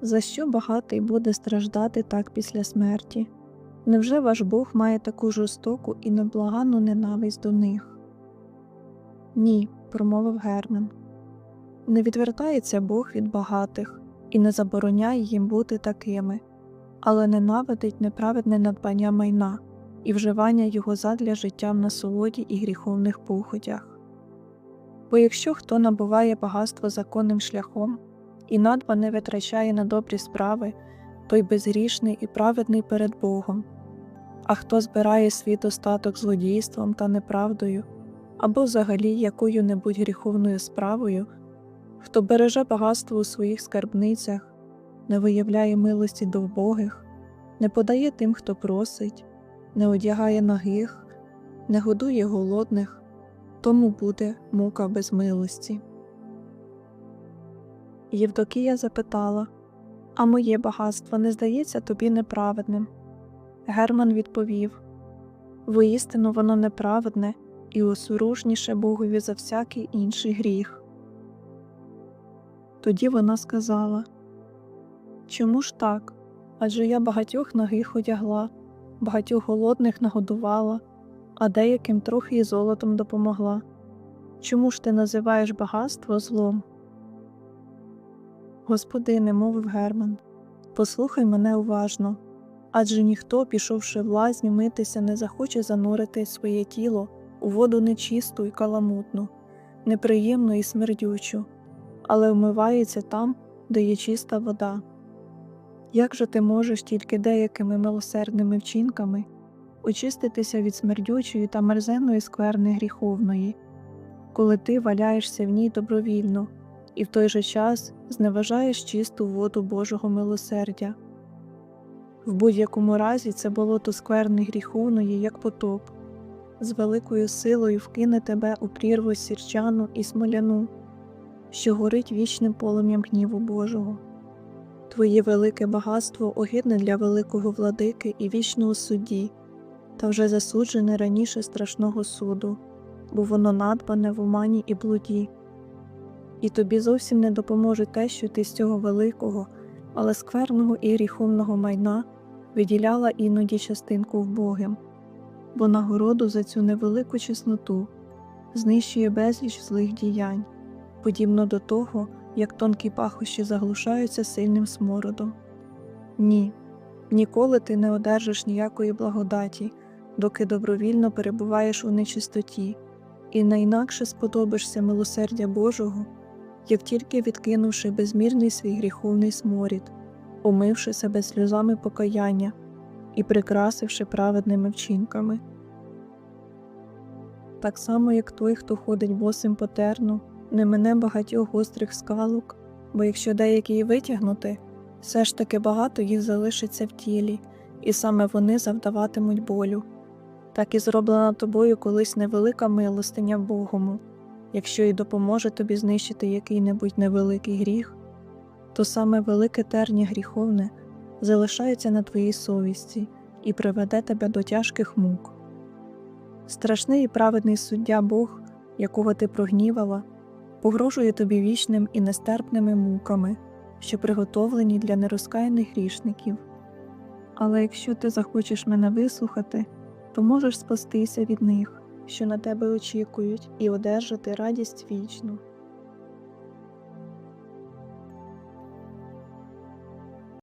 За що багатий буде страждати так після смерті? Невже ваш Бог має таку жорстоку і неблаганну ненависть до них? Ні, промовив Герман. Не відвертається Бог від багатих і не забороняє їм бути такими, але ненавидить неправедне надбання майна і вживання його задля життя в насолоді і гріховних походях. Бо якщо хто набуває багатство законним шляхом і надбане витрачає на добрі справи, той безгрішний і праведний перед Богом, а хто збирає свій достаток злодійством та неправдою або взагалі якою-небудь гріховною справою, хто береже багатство у своїх скарбницях, не виявляє милості до вбогих, не подає тим, хто просить, не одягає нагих, не годує голодних, тому буде мука без милості. Євдокія запитала А моє багатство не здається тобі неправедним? Герман відповів Воістину воно неправедне і осоружніше Богові за всякий інший гріх. Тоді вона сказала Чому ж так? Адже я багатьох нагих одягла, багатьох голодних нагодувала, а деяким трохи і золотом допомогла. Чому ж ти називаєш багатство злом? Господине, мовив Герман, послухай мене уважно, адже ніхто, пішовши в лазню митися, не захоче занурити своє тіло у воду нечисту і каламутну, неприємну і смердючу, але вмивається там, де є чиста вода. Як же ти можеш тільки деякими милосердними вчинками очиститися від смердючої та мерзенної скверни гріховної, коли ти валяєшся в ній добровільно і в той же час зневажаєш чисту воду Божого милосердя? В будь-якому разі це болото скверни гріховної, як потоп, з великою силою вкине тебе у прірву сірчану і смоляну, що горить вічним полум'ям гніву Божого. Твоє велике багатство огидне для великого владики і вічного судді, та вже засуджене раніше страшного суду, бо воно надбане в омані і блуді. І тобі зовсім не допоможе те, що ти з цього великого, але скверного і гріховного майна виділяла іноді частинку вбогим, бо нагороду за цю невелику чесноту знищує безліч злих діянь, подібно до того, як тонкі пахощі заглушаються сильним смородом. Ні, ніколи ти не одержиш ніякої благодаті, доки добровільно перебуваєш у нечистоті, і найнакше сподобишся милосердя Божого, як тільки відкинувши безмірний свій гріховний сморід, умивши себе сльозами покаяння і прикрасивши праведними вчинками. Так само, як той, хто ходить босим по терну, не мине багатьох гострих скалок, бо якщо деякі й витягнути, все ж таки багато їх залишиться в тілі, і саме вони завдаватимуть болю. Так і зроблена тобою колись невелика милостиня Богому, якщо й допоможе тобі знищити який-небудь невеликий гріх, то саме велике терня гріховне залишається на твоїй совісті і приведе тебе до тяжких мук. Страшний і праведний суддя Бог, якого ти прогнівала, погрожує тобі вічним і нестерпними муками, що приготовлені для нерозкаяних грішників. Але якщо ти захочеш мене вислухати, то можеш спастися від них, що на тебе очікують, і одержати радість вічну.